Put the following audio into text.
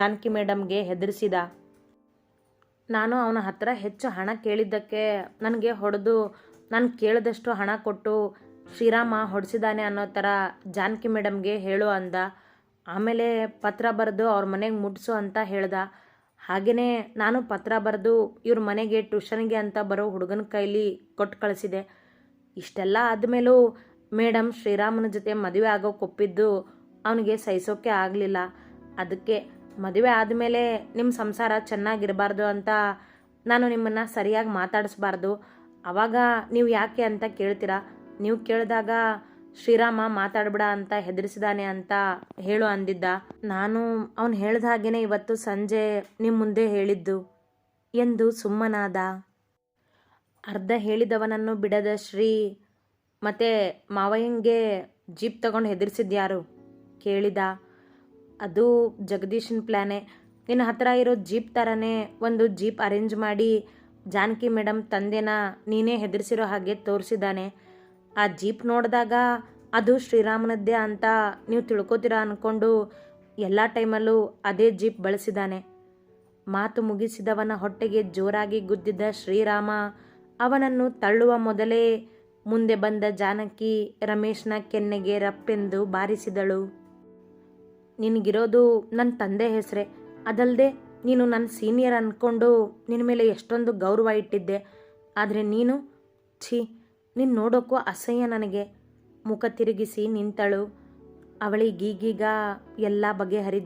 ಜಾನಕಿ ಮೇಡಮ್ಗೆ ಹೆದರಿಸಿದ. ನಾನು ಅವನ ಹತ್ರ ಹೆಚ್ಚು ಹಣ ಕೇಳಿದ್ದಕ್ಕೆ ನನಗೆ ಹೊಡೆದು, ನಾನು ಕೇಳಿದಷ್ಟು ಹಣ ಕೊಟ್ಟು ಶ್ರೀರಾಮ ಹೊಡೆಸಿದ್ದಾನೆ ಅನ್ನೋ ಥರ ಜಾನಕಿ ಮೇಡಮ್ಗೆ ಹೇಳು ಅಂದ. ಆಮೇಲೆ ಪತ್ರ ಬರೆದು ಅವ್ರ ಮನೆಗೆ ಮುಟ್ಟಿಸು ಅಂತ ಹೇಳ್ದ. ಹಾಗೆಯೇ ನಾನು ಪತ್ರ ಬರೆದು ಇವ್ರ ಮನೆಗೆ ಟ್ಯೂಷನ್ಗೆ ಅಂತ ಬರೋ ಹುಡುಗನ ಕೈಲಿ ಕೊಟ್ಟು ಕಳಿಸಿದೆ. ಇಷ್ಟೆಲ್ಲ ಆದಮೇಲೂ ಮೇಡಮ್ ಶ್ರೀರಾಮನ ಜೊತೆ ಮದುವೆ ಆಗೋ ಒಪ್ಪಿದ್ದು ಅವನಿಗೆ ಸಹಿಸೋಕೆ ಆಗಲಿಲ್ಲ. ಅದಕ್ಕೆ ಮದುವೆ ಆದಮೇಲೆ ನಿಮ್ಮ ಸಂಸಾರ ಚೆನ್ನಾಗಿರಬಾರ್ದು ಅಂತ ನಾನು ನಿಮ್ಮನ್ನು ಸರಿಯಾಗಿ ಮಾತಾಡಿಸ್ಬಾರ್ದು. ಆವಾಗ ನೀವು ಯಾಕೆ ಅಂತ ಕೇಳ್ತೀರಾ? ನೀವು ಕೇಳಿದಾಗ ಶ್ರೀರಾಮ ಮಾತಾಡ್ಬಿಡ ಅಂತ ಹೆದರಿಸಿದಾನೆ ಅಂತ ಹೇಳು ಅಂದಿದ್ದ. ನಾನು ಅವನು ಹೇಳ್ದ ಹಾಗೇನೆ ಇವತ್ತು ಸಂಜೆ ನಿಮ್ಮ ಮುಂದೆ ಹೇಳಿದ್ದು ಎಂದು ಸುಮ್ಮನಾದ. ಅರ್ಧ ಹೇಳಿದವನನ್ನು ಬಿಡದ ಶ್ರೀ, ಮತ್ತೆ ಮಾವಯ್ಯಂಗೆ ಜೀಪ್ ತಗೊಂಡು ಹೆದರಿಸಿದ್ಯಾರು ಕೇಳಿದ. ಅದು ಜಗದೀಶನ್ ಪ್ಲ್ಯಾನೇ ಇನ್ನು ಹತ್ತಿರ ಇರೋ ಜೀಪ್ ಥರನೇ ಒಂದು ಜೀಪ್ ಅರೇಂಜ್ ಮಾಡಿ ಜಾನಕಿ ಮೇಡಮ್ ತಂದೆನ ನೀನೇ ಹೆದರಿಸಿರೋ ಹಾಗೆ ತೋರಿಸಿದ್ದಾನೆ. ಆ ಜೀಪ್ ನೋಡಿದಾಗ ಅದು ಶ್ರೀರಾಮನದ್ದೇ ಅಂತ ನೀವು ತಿಳ್ಕೊತೀರಾ ಅಂದ್ಕೊಂಡು ಎಲ್ಲ ಟೈಮಲ್ಲೂ ಅದೇ ಜೀಪ್ ಬಳಸಿದ್ದಾನೆ. ಮಾತು ಮುಗಿಸಿದವನ ಹೊಟ್ಟೆಗೆ ಜೋರಾಗಿ ಗುದ್ದಿದ್ದ ಶ್ರೀರಾಮ ಅವನನ್ನು ತಳ್ಳುವ ಮೊದಲೇ ಮುಂದೆ ಬಂದ ಜಾನಕಿ ರಮೇಶ್ನ ಕೆನ್ನೆಗೆ ರಪ್ಪೆಂದು ಬಾರಿಸಿದಳು. ನಿನಗಿರೋದು ನನ್ನ ತಂದೆ ಹೆಸರೇ. ಅದಲ್ಲದೆ ನೀನು ನನ್ನ ಸೀನಿಯರ್ ಅಂದ್ಕೊಂಡು ನಿನ್ನ ಮೇಲೆ ಎಷ್ಟೊಂದು ಗೌರವ ಇಟ್ಟಿದ್ದೆ. ಆದರೆ ನೀನು, ಛೀ, ನೀನು ನೋಡೋಕ್ಕೂ ಅಸಹ್ಯ ನನಗೆ. ಮುಖ ತಿರುಗಿಸಿ ನಿಂತಳು. ಅವಳಿಗೀಗೀಗ ಎಲ್ಲ ಬಗೆಹರಿದಿ